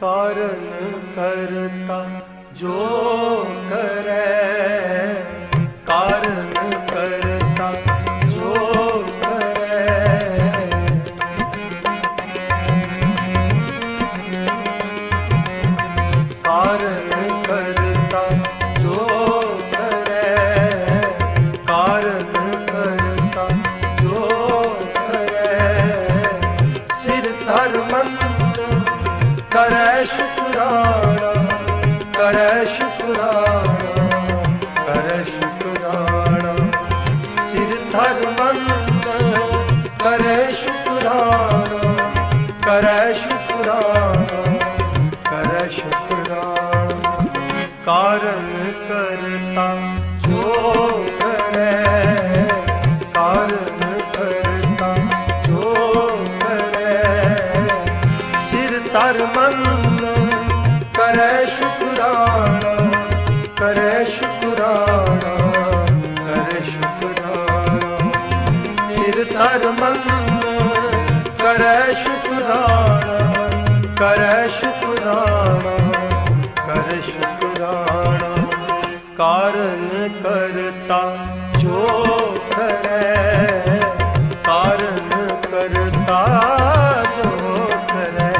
ਕਾਰਨ ਕਰਤਾ ਜੋ ਕਰੈ ਧਰਮੰਦ ਕਰੇ ਸ਼ੁਕਰਾਨਾ, ਕਰੈ ਸ਼ੁਕਰਾਨਾ ਕਰੈ ਸ਼ੁਕਰਾਨਾ। ਕਾਰਨ ਕਰਤਾ, ਜੋ ਕਰੈ, ਕਾਰਨ ਕਰਤਾ, ਜੋ ਕਰੈ। ਸਿਰ ਧਰਮੰਦ ਕਰੈ ਕਾਰਨ ਕਰਤਾ ਜੋ ਕਰੈ ਕਾਰਨ ਕਰਤਾ ਜੋ ਕਰੈ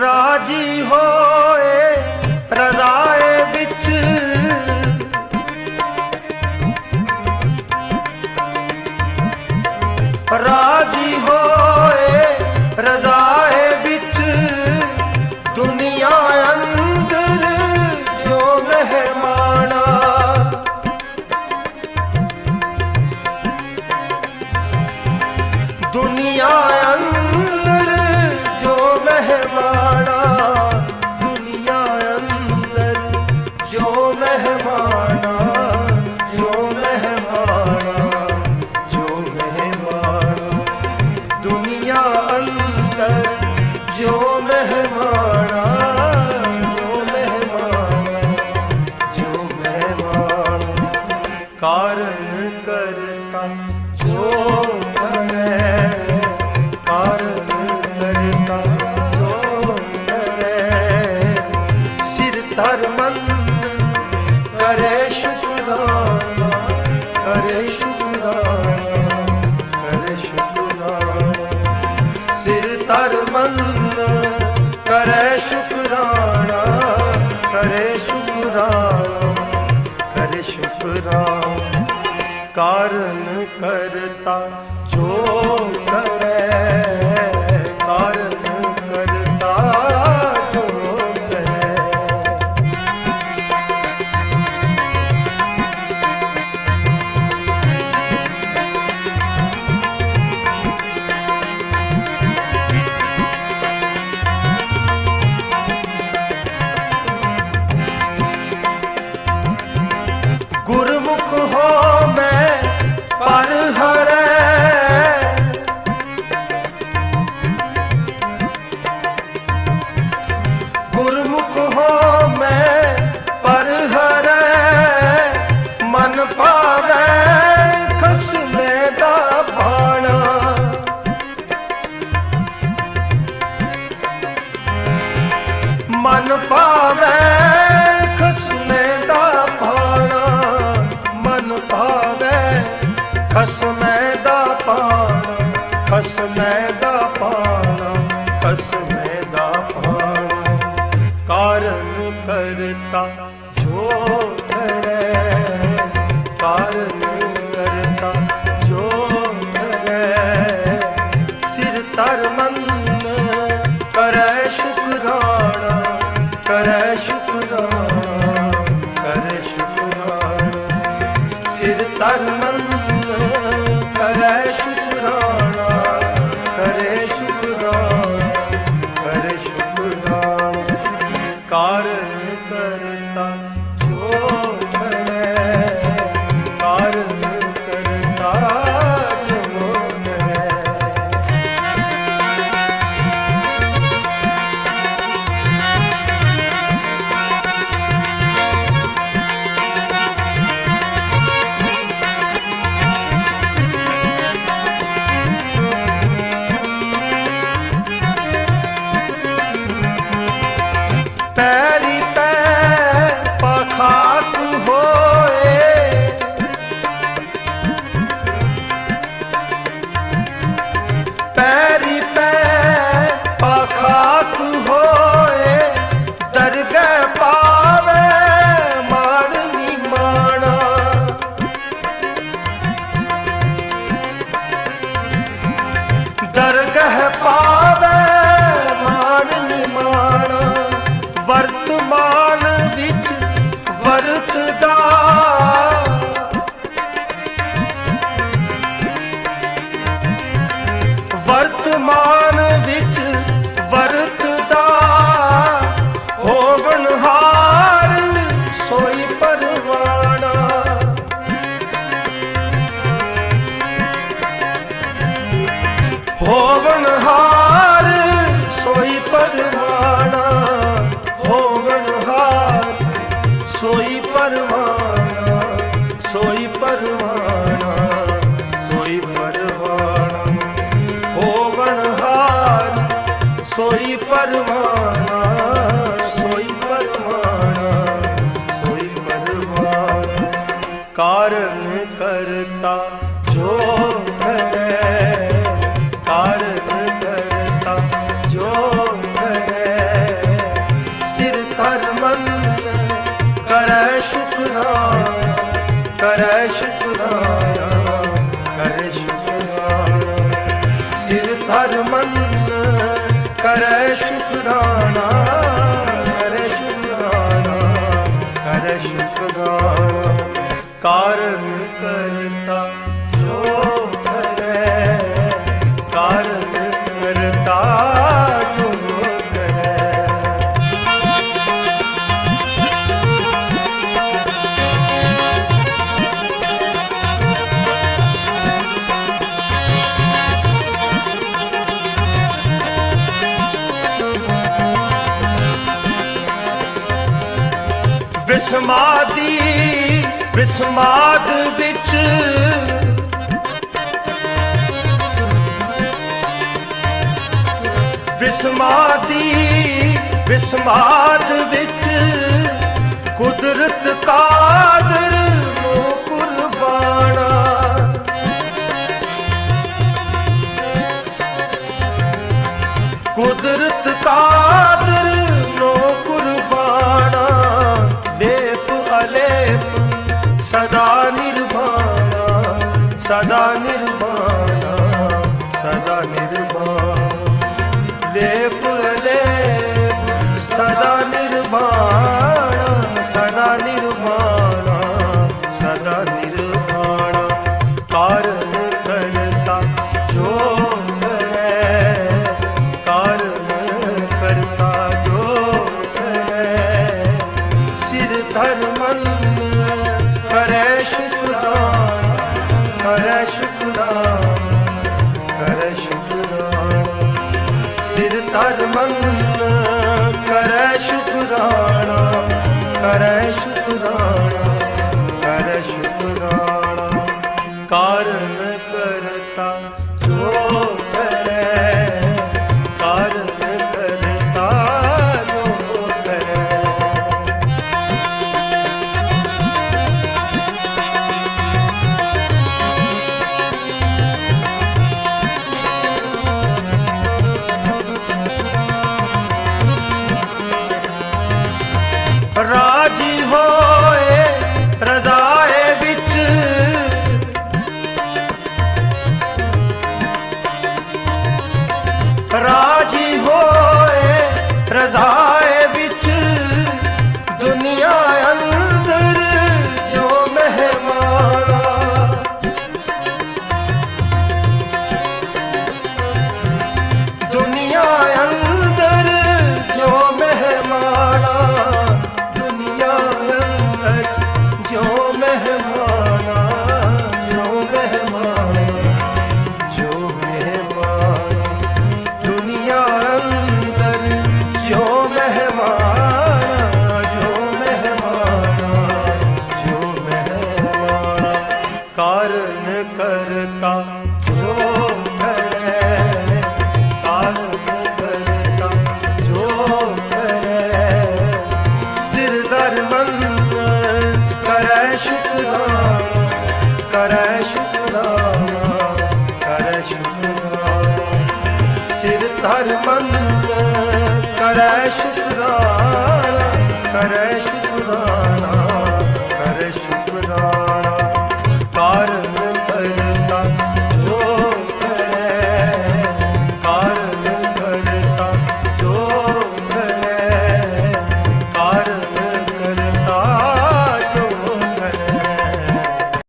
ਰਾਜੀ ਹੋ ता ਹੋਵਨ ਹਾਰ ਸੋਈ ਪਰਵਾਣਾ। ਹੋਵਨ ਸੋਈ ਪਰਵਾਣਾ। ਸੋਈ ਪਰਵਾਣਾ ਸੋਈ ਪਰਵਾਣਾ। ਹੋਵਨ ਸੋਈ ਪਰਵਾਣਾ। ਮੰਦ ਕਰੈ ਸ਼ੁਕਰਾਨਾ ਕਰੈ ਸ਼ੁਕਰਾਨਾ ਕਰੈ ਸ਼ੁਕਰਾਨਾ। ਸਿਰ ਧਰ ਮੰਦ ਕਰੈ ਸ਼ੁਕਰਾਨਾ ਕਰੈ ਸ਼ੁਕਰਾਨਾ ਕਰੈ ਸ਼ੁਕਰਾਨਾ। ਕਾਰਨ ਕਰਤਾ ਬਿਸਮਾਦੀ ਬਿਸਮਾਦ ਵਿੱਚ। ਬਿਸਮਾਦੀ ਬਿਸਮਾਦ ਵਿੱਚ। ਕੁਦਰਤ ਕਾਦਰ ਕੁਦਰਤ ਕਾਦਰ निर्भय